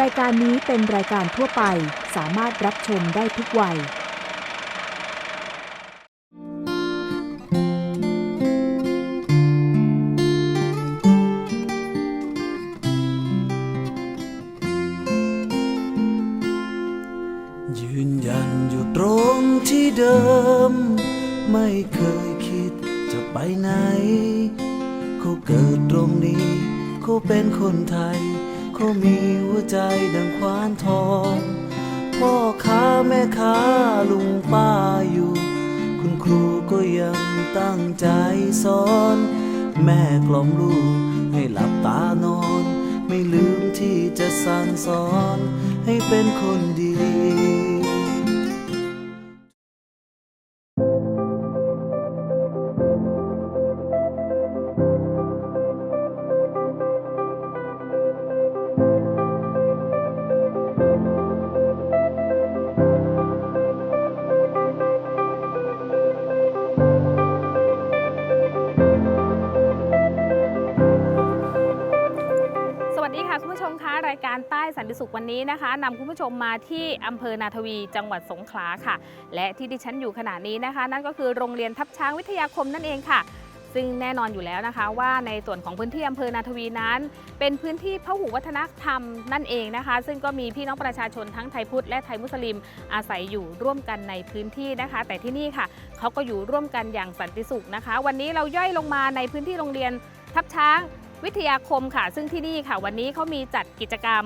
รายการนี้เป็นรายการทั่วไปสามารถรับชมได้ทุกวัย ยืนยันอยู่ตรงที่เดิม ไม่เคยคิดจะไปไหน เขาเกิดตรงนี้ เขาเป็นคนไทย เขามี ใจดังควานทอง พ่อค้าแม่ค้าลุงป้าอยู่ คุณครูก็ยังตั้งใจสอน แม่กล่อมลูกให้หลับตานอน ไม่ลืมที่จะสั่งสอนให้เป็นคนดีุขวันนี้นะคะนำคุณผู้ชมมาที่อำเภอนาทวีจังหวัดสงขลาค่ะ และที่ดิฉันอยู่ขณะนี้นะคะ นั่นก็คือโรงเรียนทับช้างวิทยาคมนั่นเองค่ะ ซึ่งแน่นอนอยู่แล้วนะคะ ว่าในส่วนของพื้นที่อำเภอนาทวีนั้น เป็นพื้นที่พหุวัฒนธรรมนั่นเองนะคะ ซึ่งก็มีพี่น้องประชาชนทั้งไทยพุทธและไทยมุสลิมอาศัยอยู่ร่วมกันในพื้นที่นะคะ แต่ที่นี่ค่ะเขาก็อยู่ร่วมกันอย่างสันติสุขนะคะ วันนี้เราย่อยลงมาในพื้นที่โรงเรียนทับช้างวิทยาคมค่ะ ซึ่งที่นี่ค่ะ วันนี้เขามีจัดกิจกรรม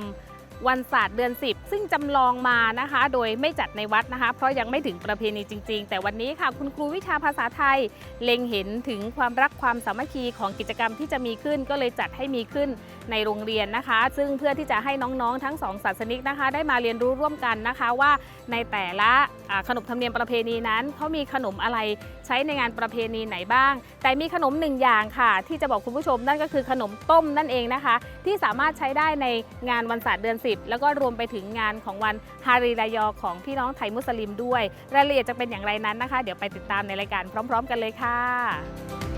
วันศาสตร์เดือน 10 ซึ่งจำลองมานะคะ โดยไม่จัดในวัดนะคะ เพราะยังไม่ถึงประเพณีจริง ๆ แต่วันนี้ค่ะ คุณครูวิชาภาษาไทย เล็งเห็นถึงความรักความสามัคคีของกิจกรรมที่จะมีขึ้น ก็เลยจัดให้มีขึ้น ในโรงเรียนนะคะ ซึ่งเพื่อที่จะให้น้องๆ ทั้งสองศาสนิกนะคะ ได้มาเรียนรู้ร่วมกันนะคะว่าในแต่ละขนบธรรมเนียมประเพณีนั้นเขามีขนมอะไรใช้ในงานประเพณีไหนบ้าง แต่มีขนมหนึ่งอย่างค่ะ ที่จะบอกคุณผู้ชมนั่นก็คือขนมต้มนั่นเองนะคะ ที่สามารถใช้ได้ในงานวันศาสตร์เดือน 10 แล้วก็รวมไปถึงงานของวันฮารีรายอของพี่น้องไทยมุสลิมด้วย รายละเอียดจะเป็นอย่างไรนั้นนะคะ เดี๋ยวไปติดตามในรายการพร้อม ๆ กันเลยค่ะ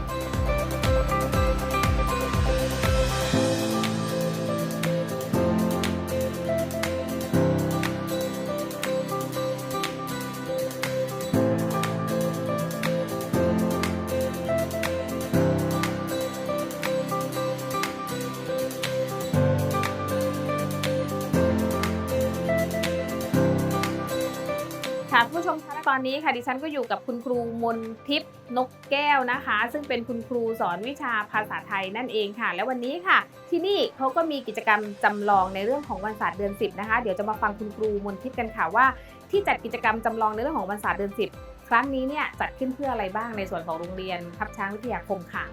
ผู้ชมคะตอนนี้ค่ะดิฉันก็อยู่กับคุณครูมนทิพย์นกแก้วนะคะ ซึ่งเป็นคุณครูสอนวิชาภาษาไทยนั่นเองค่ะ และวันนี้ค่ะ ที่นี่เขาก็มีกิจกรรมจำลองในเรื่องของวันศาสตร์เดือน 10 นะคะ เดี๋ยวจะมาฟังคุณครูมนทิพย์กันค่ะว่า ที่จัดกิจกรรมจำลองในเรื่องของวันศาสตร์เดือน 10 ครั้งนี้เนี่ยจัดขึ้นเพื่ออะไรบ้างในส่วนของโรงเรียนทับช้างวิทยาคมค่ะ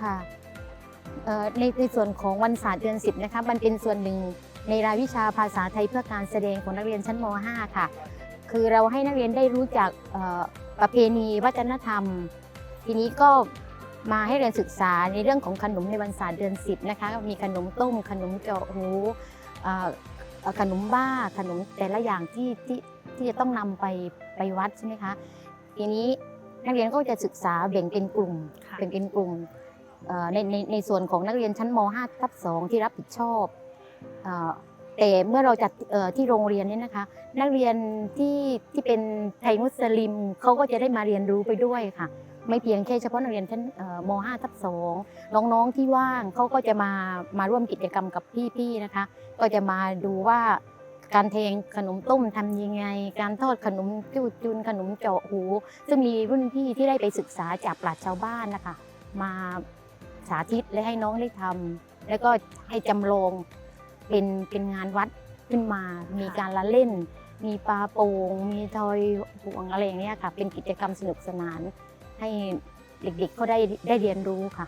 ค่ะเอ่อในในส่วนของวันศาสตร์เดือน 10 นะคะมันเป็นส่วนหนึ่งในรายวิชาภาษาไทยเพื่อการแสดงของนักเรียนชั้นม .5 ค่ะ คือเราให้นักเรียนได้รู้จักเอ่อประเพณีวัฒนธรรม ทีนี้ก็มาให้เรียนศึกษาในเรื่องของขนมในวันศาสตร์เดือน10นะคะมีขนมต้มขนมเจาะหูเอ่อเอ่อขนมบ้าขนมแต่ละอย่างที่ที่ที่จะต้องนำไปไปวัดใช่ไหมคะทีนี้นักเรียนก็จะศึกษาแบ่งเป็นกลุ่มค่ะแบ่งเป็นกลุ่มเอ่อในในในส่วนของนักเรียนชั้นม .5 ทับ2ที่รับผิดชอบเอ่อ แต่เมื่อเราจัดที่โรงเรียนนี่นะคะ นักเรียนที่ที่เป็นไทยมุสลิมเขาก็จะได้มาเรียนรู้ไปด้วยค่ะ ไม่เพียงแค่เฉพาะนักเรียนชั้นม .5 ทับ2น้องๆที่ว่างเขาก็จะมามาร่วมกิจกรรมกับพี่ๆนะคะ ก็จะมาดูว่าการเทงขนมต้มทำยังไง การทอดขนมจูจุนขนมเจาะหู ซึ่งมีรุ่นพี่ที่ได้ไปศึกษาจากปราชญ์ชาวบ้านนะคะ มาสาธิตและให้น้องได้ทำแล้วก็ให้จำลอง เป็นเป็นงานวัดขึ้นมา มีการละเล่น มีปลาโป่งมีทอยห่วงอะไรอย่างเงี้ยค่ะ เป็นกิจกรรมสนุกสนาน ให้เด็กๆเขาได้ได้เรียนรู้ค่ะ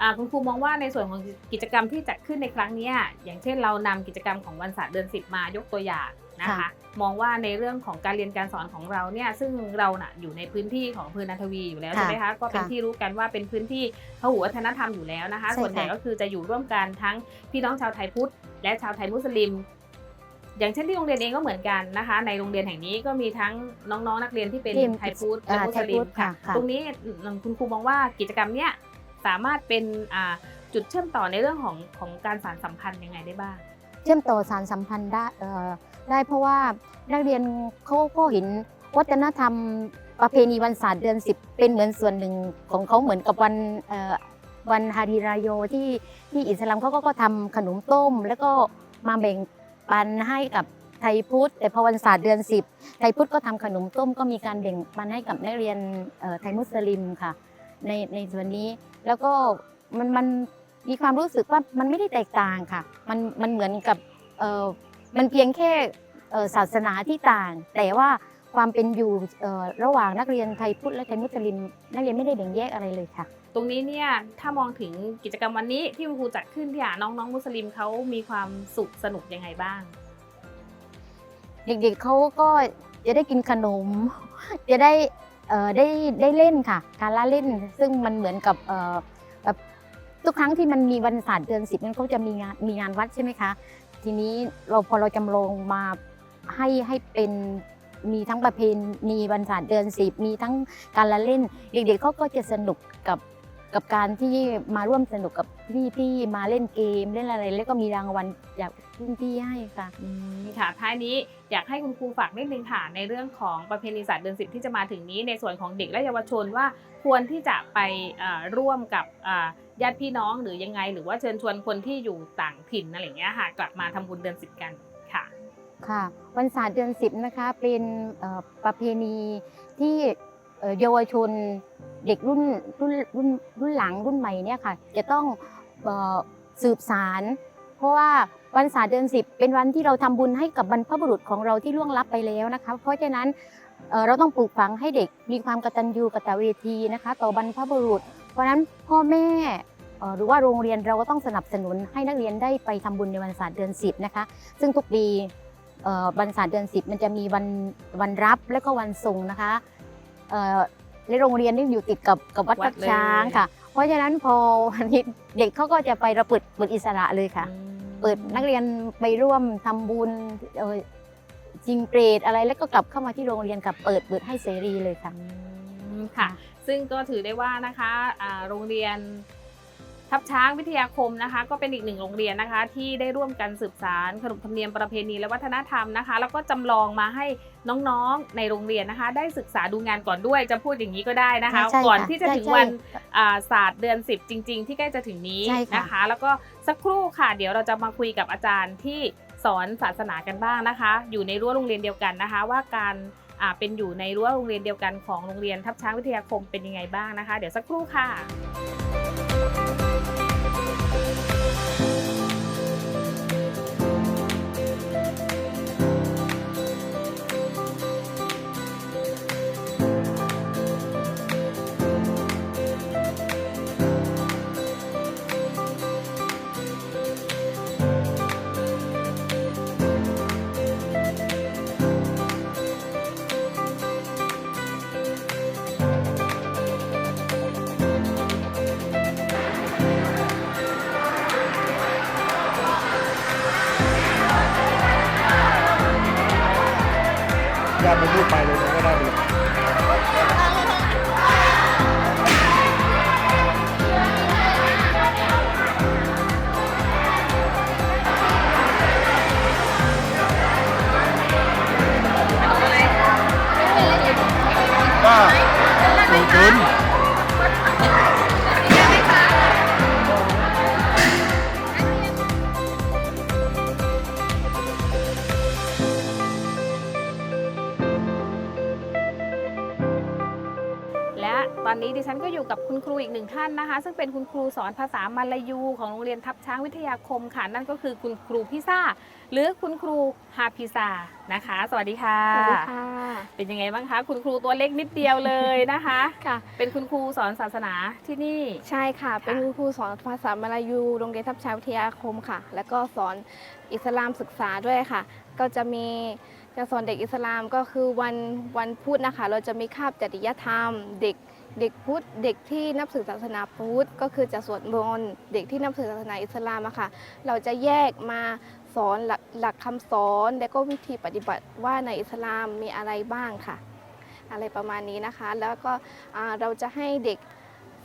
อ่าคุณครูมองว่าในส่วนของกิจกรรมที่จัดขึ้นในครั้งเนี้ยอย่างเช่นเรานำกิจกรรมของวันศาสตร์เดือน10 มายกตัวอย่าง นะคะค่ะมองว่าในเรื่องของการเรียนการสอนของเราเนี่ยซึ่งเราน่ะอยู่ในพื้นที่ของอำเภอนันทวีอยู่แล้วค่ะใช่ไหมคะก็เป็นค่ะที่รู้กันว่าเป็นพื้นที่พหุวัฒนธรรมอยู่แล้วนะคะใช่ส่วนใหญ่ค่ะก็คือจะอยู่ร่วมกันทั้งพี่น้องชาวไทยพุทธและชาวไทยมุสลิมอย่างเช่นที่โรงเรียนเองก็เหมือนกันนะคะ ในโรงเรียนแห่งนี้ก็มีทั้งน้องๆนักเรียนที่เป็นที่ไทยพุทธและอ่ามุสลิมไทยพุทธค่ะค่ะ ตรงนี้คุณครูมองว่ากิจกรรมเนี้ยสามารถเป็นอ่าจุดเชื่อมต่อในเรื่องของของการสานสัมพันธ์ยังไงได้บ้าง เชื่อมต่อสารสัมพันธ์ได้เอ่อ ได้เพราะว่านักเรียนเขาก็เห็นวัฒนธรรมประเพณีวันศาสตร์เดือนสิบเป็นเหมือนส่วนหนึ่งของเขาเหมือนกับวันวันฮาริรายโยที่ที่อิสลามเขาก็ก็ทำขนมต้ม แล้วก็มาแบ่งปันให้กับไทยพุทธแต่พอวันศาสตร์เดือนสิบไทยพุทธก็ทำขนมต้มก็มีการแบ่งปันให้กับนักเรียนไทยมุสลิมค่ะในในส่วนนี้แล้วก็มันมันมีความรู้สึกว่ามันไม่ได้แตกต่างค่ะ มันมันเหมือนกับ มันเพียงแค่เอ่อศาสนาที่ต่าง แต่ว่าความเป็นอยู่เอ่อระหว่างนักเรียนไทยพุทธและไทยมุสลิม นักเรียนไม่ได้แบ่งแยกอะไรเลยค่ะ ตรงนี้เนี่ยถ้ามองถึงกิจกรรมวันนี้ที่คุณครูจัดขึ้นที่น้องๆมุสลิมเขามีความสุขสนุกยังไงบ้าง เด็กๆเขาก็จะได้กินขนม จะได้เอ่อได้ได้เล่นค่ะ การละเล่น ซึ่งมันเหมือนกับเอ่อแบบทุกครั้งที่มันมีวันศาสตร์เดือนสิบนั้นเขาจะมีงานมีงานวัดใช่ไหมคะ ทีนี้เราพอเราจำลองมาให้ให้เป็นมีทั้งประเพณีบรรษาเดือนสิบมีทั้งการละเล่น เด็กๆเขาก็จะสนุกกับ กับการที่มาร่วมสนุกกับพี่ที่มาเล่นเกมเล่นอะไร แล้วก็มีรางวัลจากรุ่นพี่ให้ค่ะอืมค่ะท้ายนี้อยากให้คุณครูฝากนิดนึงค่ะในเรื่องของประเพณีศาสตร์เดือนสิบที่จะมาถึงนี้ในส่วนของเด็กและเยาวชนว่าควรที่จะไปเอ่อร่วมกับอ่าญาติพี่น้องหรือยังไง หรือว่าเชิญชวนคนที่อยู่ต่างถิ่นอะไรอย่างเงี้ยค่ะกลับมาทำบุญเดือนสิบกันค่ะ ค่ะวันศาสตร์เดือนสิบนะคะเป็นเอ่อประเพณีที่เอ่อเยาวชน เด็กรุ่นรุ่นรุ่นรุ่นหลังรุ่นใหม่เนี่ยค่ะจะต้องสืบสาร เพราะว่าวันศาสตร์เดือนสิบเป็นวันที่เราทำบุญให้กับบรรพบุรุษของเราที่ล่วงลับไปแล้วนะคะเพราะฉะนั้นเราต้องปลูกฝังให้เด็กมีความกตัญญูกตเวทีนะคะ ต่อบรรพบุรุษ เพราะฉะนั้นพ่อแม่หรือว่าโรงเรียนเราก็ต้องสนับสนุนให้นักเรียนได้ไปทำบุญในวันศาสตร์เดือนสิบนะคะซึ่งทุกปีวันศาสตร์เดือนสิบมันจะมีวันวันรับและก็วันส่งนะคะ เอ่อในโรงเรียนนี่อยู่ติดกับกับวัดวัทัดบเลย ช้างค่ะ เพราะฉะนั้นพอวันนี้เด็กเขาก็จะไประเปิดเปิดอิสระเลยค่ะ เปิดนักเรียนไปร่วมทำบุญเอ่อจริงเปรตอะไรแล้วก็กลับเข้ามาที่โรงเรียนกับเปิดเปิดให้เสรีเลยค่ะ อืมค่ะ ซึ่งก็ถือได้ว่านะคะอ่าโรงเรียน ทับช้างวิทยาคมนะคะ ก็เป็นอีกหนึ่งโรงเรียนนะคะ ที่ได้ร่วมกันสืบสารขนบธรรมเนียมประเพณีและวัฒนธรรมนะคะ แล้วก็จำลองมาให้น้องๆในโรงเรียนนะคะ ได้ศึกษาดูงานก่อนด้วยจะพูดอย่างนี้ก็ได้นะคะ ใช่ค่ะก่อนที่จะถึงใช่วันใช่อ่าศาสตร์เดือน 10 จริง ๆ ที่ใกล้จะถึงนี้ใช่ค่ะ นะคะ แล้วก็สักครู่ค่ะ เดี๋ยวเราจะมาคุยกับอาจารย์ที่สอนศาสนากันบ้างนะคะ อยู่ในรั้วโรงเรียนเดียวกันนะคะ ว่าการอ่าเป็นอยู่ในรั้วโรงเรียนเดียวกันของโรงเรียนทับช้างวิทยาคมเป็นยังไงบ้างนะคะ เดี๋ยวสักครู่ค่ะาติไม่พูดไปเลยนะก็ได้ไปเลยว่าสูงขึ้น ดิฉันก็อยู่กับคุณครูอีกหนึ่งท่านนะคะ ซึ่งเป็นคุณครูสอนภาษามาลายูของโรงเรียนทับช้างวิทยาคมค่ะ นั่นก็คือคุณครูพิซ่าหรือคุณครูฮาพิซานะคะ สวัสดีค่ะ สวัสดีค่ะ เป็นยังไงบ้างคะ คุณครูตัวเล็กนิดเดียวเลยนะคะค่ะ เป็นคุณครูสอนศาสนาที่นี่ ใช่ค่ะ เป็นคุณครูสอนภาษามลายูโรงเรียนทับชายวิทยาคมค่ะ แล้วก็สอนอิสลามศึกษาด้วยค่ะ ก็จะมีจะสอนเด็กอิสลามก็คือวันวันพุธนะคะ เราจะมีคาบจริยธรรม เด็ก เด็กพุทธเด็กที่นับถือศาสนาพุทธก็คือจะสวดมนต์เด็กที่นับถือศาสนาอิสลามอะค่ะ เราจะแยกมาสอนหลักหลักคำสอน และก็วิธีปฏิบัติว่าในอิสลามมีอะไรบ้างค่ะ อะไรประมาณนี้นะคะ แล้วก็เราจะให้เด็ก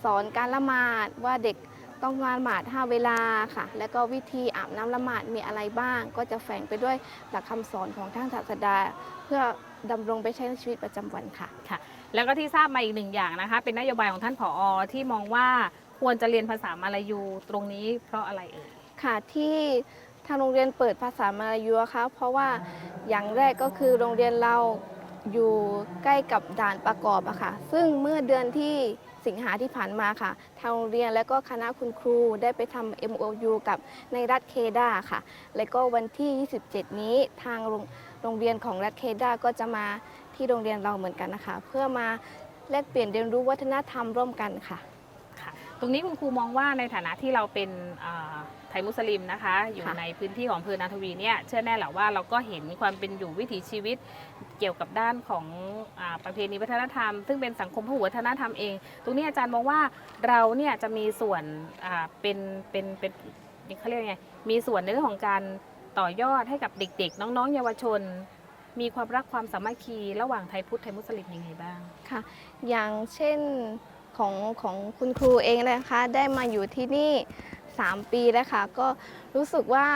สอนการละหมาดว่าเด็กต้องการหมาดห้าเวลาค่ะ แล้วก็วิธีอาบน้ำละหมาดมีอะไรบ้าง ก็จะแฝงไปด้วยหลักคำสอนของท่านศาสดา เพื่อดำรงไปใช้ในชีวิตประจำวันค่ะค่ะ แล้วก็ที่ทราบมาอีกหนึ่งอย่างนะคะ เป็นนโยบายของท่านผอที่มองว่าควรจะเรียนภาษามาลายูตรงนี้เพราะอะไรเอ่ยค่ะที่ทางโรงเรียนเปิดภาษามาลายูอะคะเพราะว่าอย่างแรกก็คือโรงเรียนเราอยู่ใกล้กับด่านประกอบอะค่ะ ซึ่งเมื่อเดือนที่สิงหาที่ผ่านมาค่ะ ทางโรงเรียนและก็คณะคุณครูได้ไปทำ MOU กับในรัฐเคดาค่ะ และก็วันที่ 27 นี้ทางโรงโรงเรียนของรัฐเคดาก็จะมา ที่โรงเรียนเราเหมือนกันนะคะ เพื่อมาแลกเปลี่ยนเรียนรู้วัฒนธรรมร่วมกันค่ะ ตรงนี้คุณครูมองว่าในฐานะที่เราเป็นไทยมุสลิมนะคะ อยู่ในพื้นที่ของอำเภอนาทวีเนี่ยเชื่อแน่แหละว่าเราก็เห็นความเป็นอยู่วิถีชีวิตเกี่ยวกับด้านของอประเพณีวัฒนธรรม ซึ่งเป็นสังคมพหุวัฒนธรรมเอง ตรงนี้อาจารย์มองว่าเราเนี่ยจะมีส่วนเป็นเป็นเป็นเขาเรียกไงมีส่วนในเรื่องของการต่อยอดให้กับเด็กๆ น้องๆ เยาวชน มีความรักความสามัคคีระหว่างไทยพุทธไทยมุสลิมยังไงบ้าง ค่ะ อย่างเช่นของของคุณครูเองนะคะ ได้มาอยู่ที่นี่ 3 ปีแล้วค่ะ ก็รู้สึกว่า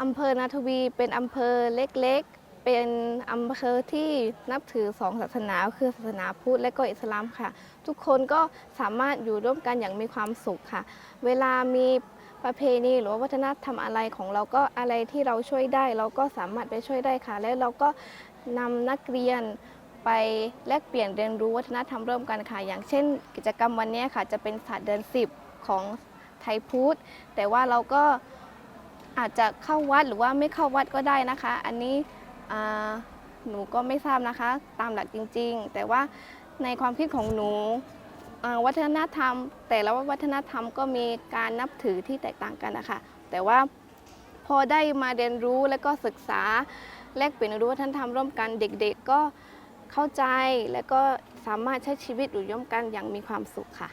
อำเภอนาทวีเป็นอำเภอเล็กๆ เป็นอำเภอที่นับถือสองศาสนาคือศาสนาพุทธและก็อิสลามค่ะ ทุกคนก็สามารถอยู่ร่วมกันอย่างมีความสุขค่ะ เวลามี ประเพณีหรือว่าวัฒนธรรมอะไรของเราก็อะไรที่เราช่วยได้ เราก็สามารถไปช่วยได้ค่ะ แล้วเราก็นำนักเรียนไปแลกเปลี่ยนเรียนรู้วัฒนธรรมร่วมกันค่ะ อย่างเช่น กิจกรรมวันนี้ค่ะ จะเป็นศาสตร์เดือน10 ของไทยพุทธแต่ว่าเราก็อาจจะเข้าวัดหรือว่าไม่เข้าวัดก็ได้นะคะ อันนี้หนูก็ไม่ทราบนะคะ ตามหลักจริง ๆ แต่ว่าในความคิดของหนู วัฒนธรรม แต่ละวัฒนธรรมก็มีการนับถือที่แตกต่างกันนะคะแต่ว่าพอได้มาเรียนรู้และก็ศึกษาแลกเปลี่ยนเรียนรู้วัฒนธรรมร่วมกันเด็กๆ ก็เข้าใจและก็สามารถใช้ชีวิตอยู่ร่วมกันอย่างมีความสุขค่ะ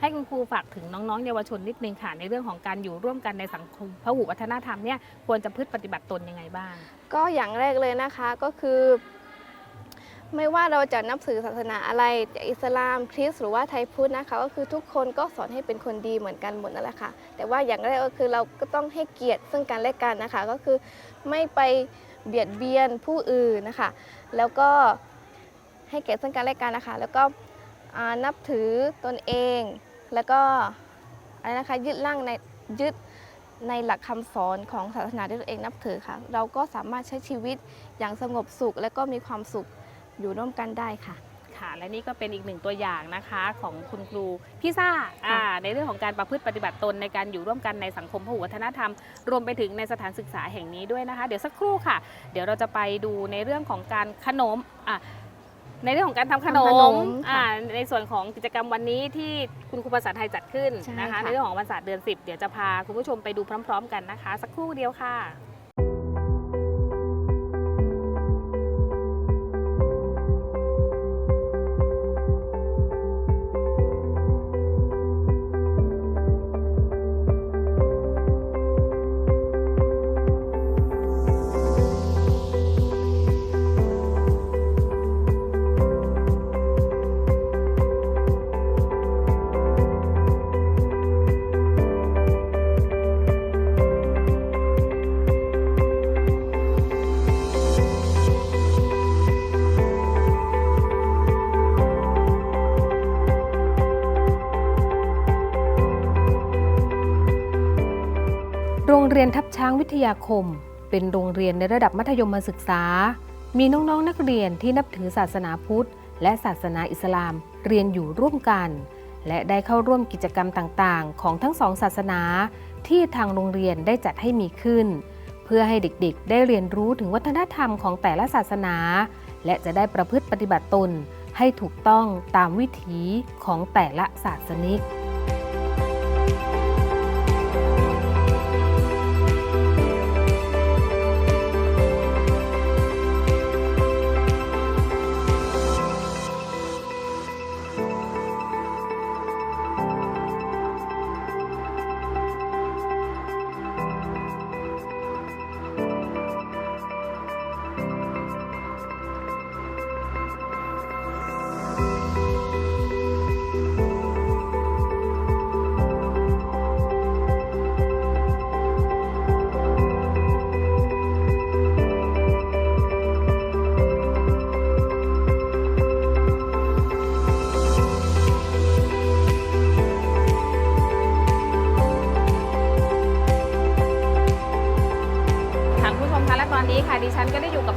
ให้คุณครูฝากถึงน้องๆเยาวชนนิดนึงค่ะ ในเรื่องของการอยู่ร่วมกันในสังคมพหุวัฒนธรรมเนี่ยควรจะพืชปฏิบัติตนยังไงบ้าง ก็อย่างแรกเลยนะคะก็คือ ไม่ว่าเราจะนับถือศาสนาอะไรจะอิสลามคริสต์หรือว่าไทยพุทธนะคะก็คือทุกคนก็สอนให้เป็นคนดีเหมือนกันหมดนั่นแหละค่ะ แต่ว่าอย่างแรกก็คือเราก็ต้องให้เกียรติซึ่งกันและกันนะคะ ก็คือไม่ไปเบียดเบียนผู้อื่นนะคะ แล้วก็ให้เกียรติซึ่งกันและกันนะคะ แล้วก็นับถือตนเอง แล้วก็อะไรนะคะยึดร่างในยึดในหลักคำสอนของศาสนาที่ตัวเองนับถือค่ะ เราก็สามารถใช้ชีวิตอย่างสงบสุขและก็มีความสุข อยู่ร่วมกันได้ค่ะ ค่ะ และนี่ก็เป็นอีกหนึ่งตัวอย่างนะคะของคุณครูพี่ซ่าอ่าในเรื่องของการประพฤติปฏิบัติตนในการอยู่ร่วมกันในสังคมพหุวัฒนธรรม รวมไปถึงในสถานศึกษาแห่งนี้ด้วยนะคะ เดี๋ยวสักครู่ค่ะ เดี๋ยวเราจะไปดูในเรื่องของการขนมอะในเรื่องของการทำขนทำขนมมอ่าค่ะในส่วนของกิจกรรมวันนี้ที่คุณครูภาษาไทยจัดขึ้นใช่นะคะ ค่ะ ในเรื่องของวันศาสตร์เดือน 10 เดี๋ยวจะพาคุณผู้ชมไปดูพร้อม ๆ กันนะคะ สักครู่เดียวค่ะ เรียนทับช้างวิทยาคม เป็นโรงเรียนในระดับมัธยมศึกษา มีน้องๆนักเรียนที่นับถือศาสนาพุทธ และศาสนาอิสลามเรียนอยู่ร่วมกัน และได้เข้าร่วมกิจกรรมต่างๆ ของทั้งสองศาสนา ที่ทางโรงเรียนได้จัดให้มีขึ้น เพื่อให้เด็กๆ ได้เรียนรู้ถึงวัฒนธรรมของแต่ละศาสนา และจะได้ประพฤติปฏิบัติตนให้ถูกต้องตามวิถีของแต่ละศาสนิก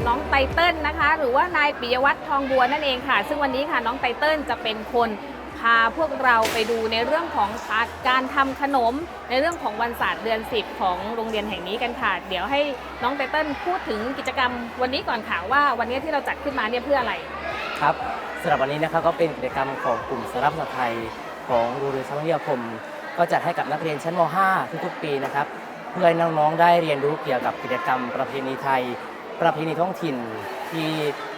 น้องไตเติ้ลนะคะ หรือว่านายปิยวัฒน์ทองบัวนั่นเองค่ะ ซึ่งวันนี้ค่ะน้องไตเติ้ลจะเป็นคนพาพวกเราไปดูในเรื่องของการทำขนม ในเรื่องของวันศาสตร์เดือน 10 ของโรงเรียนแห่งนี้กันค่ะ เดี๋ยวให้น้องไตเติ้ลพูดถึงกิจกรรมวันนี้ก่อนค่ะว่าวันนี้ที่เราจัดขึ้นมาเนี่ยเพื่ออะไรครับสำหรับวันนี้นะครับก็เป็นกิจกรรมของกลุ่มสารับภาษาไทยของโรงเรียนชั้นมัธยมก็จัดให้กับนักเรียนชั้นม .5 ทุกๆปีนะครับ เพื่อให้น้องๆได้เรียนรู้เกี่ยวกับกิจกรรมประเพณีไทย ประเพณีท้องถิ่นที่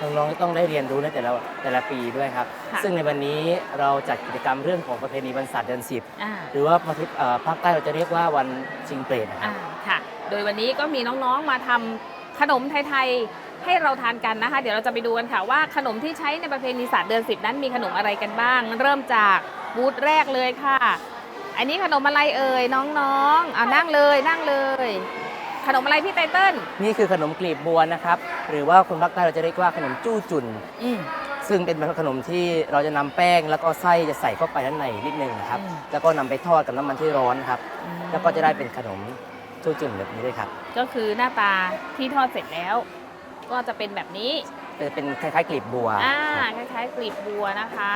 น้องๆต้องได้เรียนรู้ในแต่ละแต่ละปีด้วยครับ ค่ะซึ่งในวันนี้เราจัดกิจกรรมเรื่องของประเพณีวันศาสตร์เดือนสิบอ่าหรือว่าประเทศเอ่อภาคใต้เราจะเรียกว่าวันชิงเปรตนะครับ อ่าค่ะ โดยวันนี้ก็มีน้องๆมาทำขนมไทยๆให้เราทานกันนะคะ เดี๋ยวเราจะไปดูกันค่ะว่าขนมที่ใช้ในประเพณีศาสตร์เดือนสิบนั้นมีขนมอะไรกันบ้าง เริ่มจากบูธแรกเลยค่ะ อันนี้ขนมอะไรเอ่ยน้องๆเอานั่งเลยนั่งเลย ขนมอะไรพี่ไตเติ้ลนี่คือขนมกลีบบัวนะครับ หรือว่าคนภาคใต้เราจะเรียกว่าขนมจู้จุ่นอืม ซึ่งเป็นขนมที่เราจะนำแป้งแล้วก็ไส้จะใส่เข้าไปด้านในนิดนึงนะครับ อืม แล้วก็นำไปทอดกับน้ำมันที่ร้อนครับ แล้วก็จะได้เป็นขนมจู้จุ่นแบบนี้ด้วยครับก็คือหน้าตาที่ทอดเสร็จแล้ว ก็จะเป็นแบบนี้เป็นเป็นคล้ายๆกลีบบัวอ่าครับคล้ายๆกลีบบัวนะคะ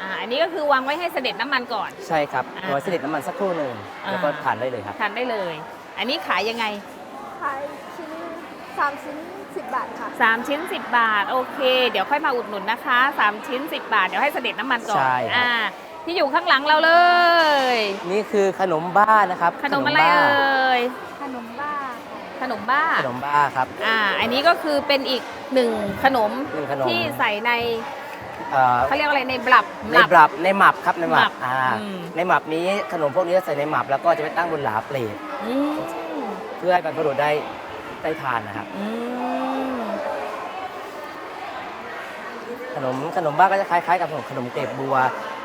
อ่าอันนี้ก็คือวางไว้ให้เสด็จน้ำมันก่อน ใช่ครับอ่าโดยเสด็จน้ำมันสักครู่หนึ่งอ่าแล้วก็ทานได้เลยครับ ทานได้เลย อันนี้ขายยังไง ขายชิ้นสามชิ้นสิบบาทค่ะ 3 ชิ้น 10 บาท โอเค เดี๋ยวค่อยมาอุดหนุนนะคะ 3 ชิ้น 10 บาท เดี๋ยวให้เสด็จน้ำมันก่อนใช่ครับ อ่าที่อยู่ข้างหลังเราเลย นี่คือขนมบ้านะครับขนมอะไรบ้าเอ่ยขนมบ้าขนมบ้า ขนมบ้าครับ อ่า อันนี้ก็คือเป็นอีกหนึ่งขนมหนึ่งขนม ที่ใส่ในเอ่อเขาเรียกว่าอะไรในบลับในบรับในหมับครับในหมัหมับบอ่าอืม ในหมับนี้ขนมพวกนี้จะใส่ในหมับแล้วก็จะไปตั้งบนหลาเปลท อืมเพื่อให้บรรพบุรุษได้ได้ทานนะครับ อืมขนมขนมบ้าก็จะคล้ายๆกับขนมขนมเกล็บบัว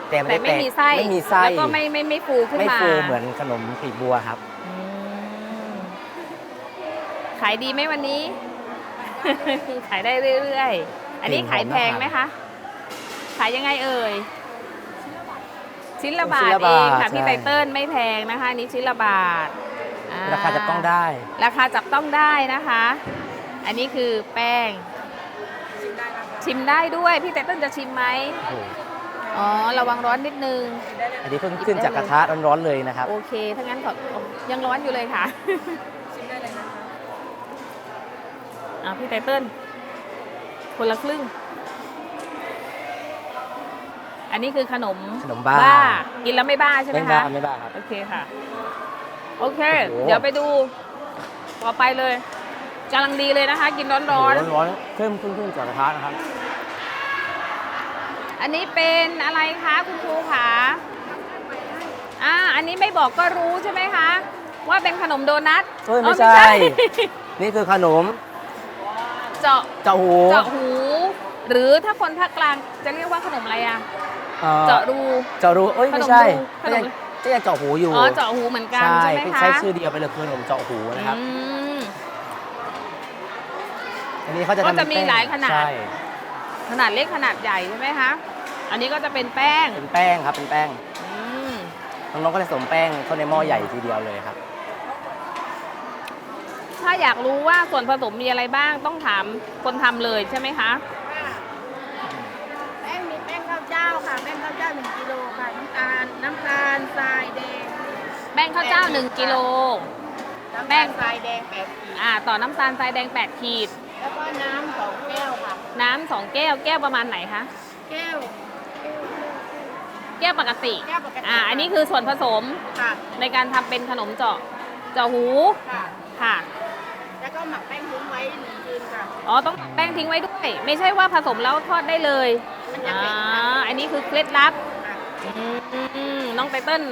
แต่ไม่แต่ได้ไม่มีไส้ไม่มีไส้แล้วก็ไม่ไม่ไม่ฟูขึ้นไม่มาฟูเหมือนขนมกลีบบัวครับ อืมขายดีไหมวันนี้ ขายได้เรื่อยๆ อันนี้กลิ่นหอมขายแพงน่าทานไหมคะ ขายยังไงเอ่ย ชิ้นละบาชิ้ทนละเอบาทงค่ะพี่ใช่ ไตเติ้ลไม่แพงนะคะอันนี้ชิ้นละบาท อ่ราคาจะต้องได้ ราคาจับต้องได้นะคะ อันนี้คือแป้ง ชิมได้ด้วย พี่ไตเติ้ลจะชิมไหมโอ้โหอ๋อ ระวังร้อนนิดนึง อันนี้เพิ่งขึ้นจากกระทะร้อนๆเลยนะครับ โอเค ถ้างั้นขอยังร้อนอยู่เลยค่ะ ชิมได้เลยนะคะอ่าพี่ไตเติ้ลคนละครึ่ง อันนี้คือขนมขนมบ้า กินแล้วไม่บ้าใช่ไหมไม่บ้าคะไม่บ้าครับ โอเคค่ะ โอเค โอ้โห เดี๋ยวไปดู ต่อไปเลยกำลังดีเลยนะคะ กินร้อนร้อนร้อนๆเพิ่มขึ้นขึ้นจากกระทะนะครับ ๆ อันนี้เป็นอะไรคะคุณครูคะอ่า อันนี้ไม่บอกก็รู้ใช่ไหมคะ ว่าเป็นขนมโดนัทเฮ้ยอ๋อไม่ใช่นี่คือขนมเจาะเจาะหูเจาะหู หรือถ้าคนภาคกลางจะเรียกว่าขนมอะไรอะอ่อเจาะรู เจาะรูเอ้ยขนไม่มใช่รูขก็นยังม ก็ยังเจาะหูอยู่อ๋อเจาะหูเหมือนกันใช่ไหมเป็นคะใช้ชื่อเดียวไปเลยคือขนมเจาะหูนะครับ อืม อันนี้เขาจะก็ทำจะเป็นมีแป้งหลายขนาด ใช่ขนาดเล็กขนาดใหญ่ใช่ไหมคะ อันนี้ก็จะเป็นแป้งเป็นแป้งครับเป็นแป้งอืมน้องๆก็จะสวมแป้งเข้าในหม้อใหญ่ทีเดียวเลยครับ ถ้าอยากรู้ว่าส่วนผสมมีอะไรบ้างต้องถามคนทำเลยใช่ไหมคะ แป้งมีแป้งข้าวเจ้าค่ะ แป้งข้าวเจ้าหนึ่งกิโลค่ะ น้ำตาลน้ำตาลทรายแดงแป้งข้าวเจ้า 1 กิโล น้ำแป้ตางลทรายแดงแปดขีดอ่าต่อน้ำตาลทรายแดง 8 ขีด แล้วก็น้ำสองแก้วค่ะ น้ำสองแก้วแก้วประมาณไหนคะแก้ว แก้วปกติแก้วปกติอ่าอันนี้คือส่วนผสมค่ะในการทำเป็นขนมเจาะเจาะหูค่ะ ค่ะแล้วก็หมักแป้งทิ้งไว้หนึ่งคืนค่ะ อ๋อต้องแป้งทิ้งไว้ด้วย ไม่ใช่ว่าผสมแล้วทอดได้เลยมันจะอ่าแข็งค่ะอันนี้คือเคล็ดลับค่ะ อืมน้องไตเติ้ล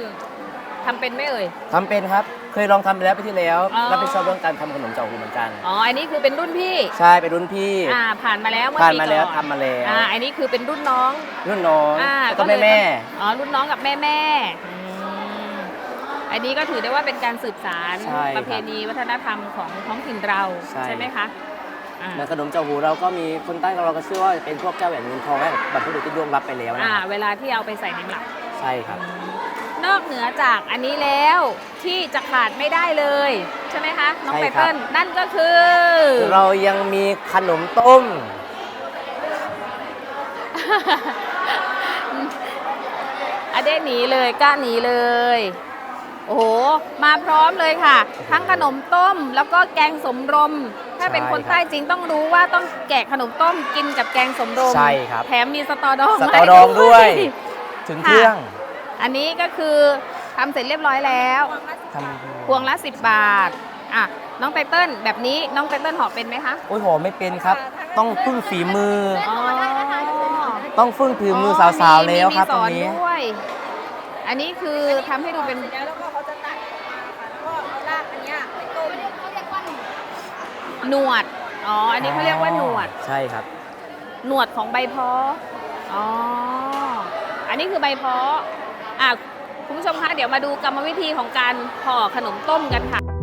ทำเป็นไหมเอ่ย ทำเป็นครับ เคยลองทำไปแล้วไปที่แล้วอ๋อ รับผิดชอบเรื่องการทำขนมเจาะหูเหมือนกัน อ๋อ อันนี้คือเป็นรุ่นพี่ ใช่เป็นรุ่นพี่ อ่า ผ่านมาแล้วเมื่อผ่านปีมาก่แล้วอนทำมาแล้วอ่า อันนี้คือเป็นรุ่นน้องรุ่นน้องอ่าแล้วก็เลแม่ยแม่อ๋อ รุ่นน้องกับแม่แม่อืมอันนี้ก็ถือได้ว่าเป็นการสืบสารใช่ครับประเพณีวัฒนธรรมของท้องถิ่นเราใช่ ไหมคะ อ่าในขนมเจาะหูเราก็มีคนใต้เราก็เชื่อว่าเป็นพวกเจ้าแหวนเงินทองให้กับบรรพบุรุษที่ล่วงลับไปแล้วนะอ่า ครับเวลาที่เอาไปใส่ในหลัก ใช่ครับ นอกเหนือจากอันนี้แล้วที่จะขาดไม่ได้เลย ใช่ไหมคะ น้องใช่ไตครับ เติ้ลนั่นก็คือเรายังมีขนมต้มอเดหนีเลยกล้าหนีเลย โอ้โห มาพร้อมเลยค่ะ ทั้งขนมต้มแล้วก็แกงสมรม ถ้าเป็นใช่คนครับใต้จริงต้องรู้ว่าต้องแกะขนมต้มกินกับแกงสมรมใช่ครับ แถมมีสตอดองสให้ตอดองด้วย ถึงค่ะเครื่อง อันนี้ก็คือทำเสร็จเรียบร้อยแล้วทำพวงละ 10 บาทอะน้องไตเติ้ลแบบนี้น้องไตเติ้ลห่อเป็นไหมคะโอ้ยหอไม่เป็นครับ ต้องพึ่งฝีมืออ๋อต้องพึ่งฝีมือสาวๆแล้วครับมีตรงสอนนี้ด้วยอันนี้คือทำให้ดูเป็น แล้วก็เขาจะตัดแล้วก็เอารากอันเนี้ยไปต้ม หนวด อ๋อ อันนี้เขาเรียกว่าหนวด ใช่ครับ หนวดของใบเพาะอ๋อ อันนี้คือใบเพาะอะคุณผู้ชมคะ เดี๋ยวมาดูกรรมวิธีของการห่อขนมต้มกันค่ะค่ะ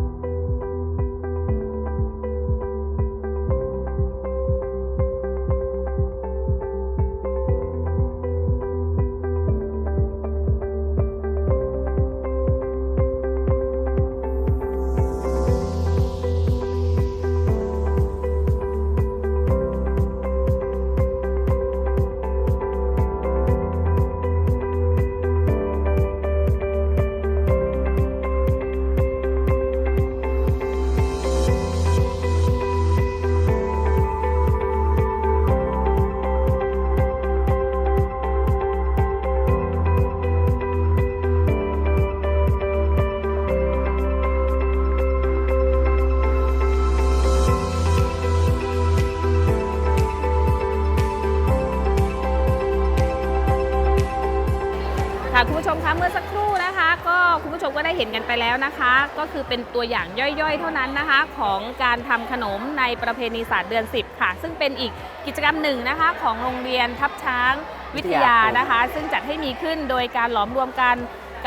ชมก็ได้เห็นกันไปแล้วนะคะ ก็คือเป็นตัวอย่างย่อยๆ เท่านั้นนะคะ ของการทำขนมในประเพณีศาสตร์เดือน 10 ค่ะ ซึ่งเป็นอีกกิจกรรมหนึ่งนะคะ ของโรงเรียนทับช้างวิทยานะคะ ซึ่งจัดให้มีขึ้นโดยการหลอมรวมกัน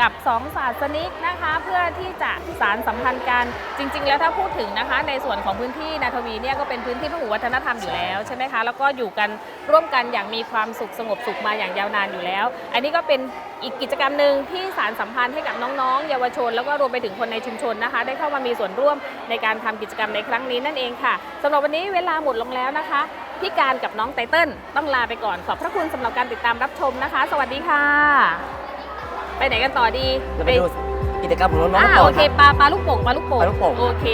กับสองศาสนิกนะคะ เพื่อที่จะสารสัมพันธ์กันจริง ๆ แล้วถ้าพูดถึงนะคะ ในส่วนของพื้นที่นาทวีเนี่ยก็เป็นพื้นที่พหุวัฒนธรรมอยู่แล้วใช่ไหมคะแล้วก็อยู่กันร่วมกันอย่างมีความสุขสงบสุขมาอย่างยาวนานอยู่แล้ว อันนี้ก็เป็นอีกกิจกรรมหนึ่งที่สารสัมพันธ์ให้กับน้องๆ เยาวชน แล้วก็รวมไปถึงคนในชุมชนนะคะ ได้เข้ามามีส่วนร่วมในการทำกิจกรรมในครั้งนี้นั่นเองค่ะสำหรับวันนี้เวลาหมดลงแล้วนะคะพี่การกับน้องไตเติ้ลต้องลาไปก่อนขอบพระคุณสำหรับการติดตามรับชมนะคะ สวัสดีค่ะ ไปไหนกันต่อดีจะไปดูกิจกรรมของน้องอ่าๆต่โออเคครับ ปลาปลาลูกโป่งปลาลูกโป่งปลาลูกโป่ง โอเค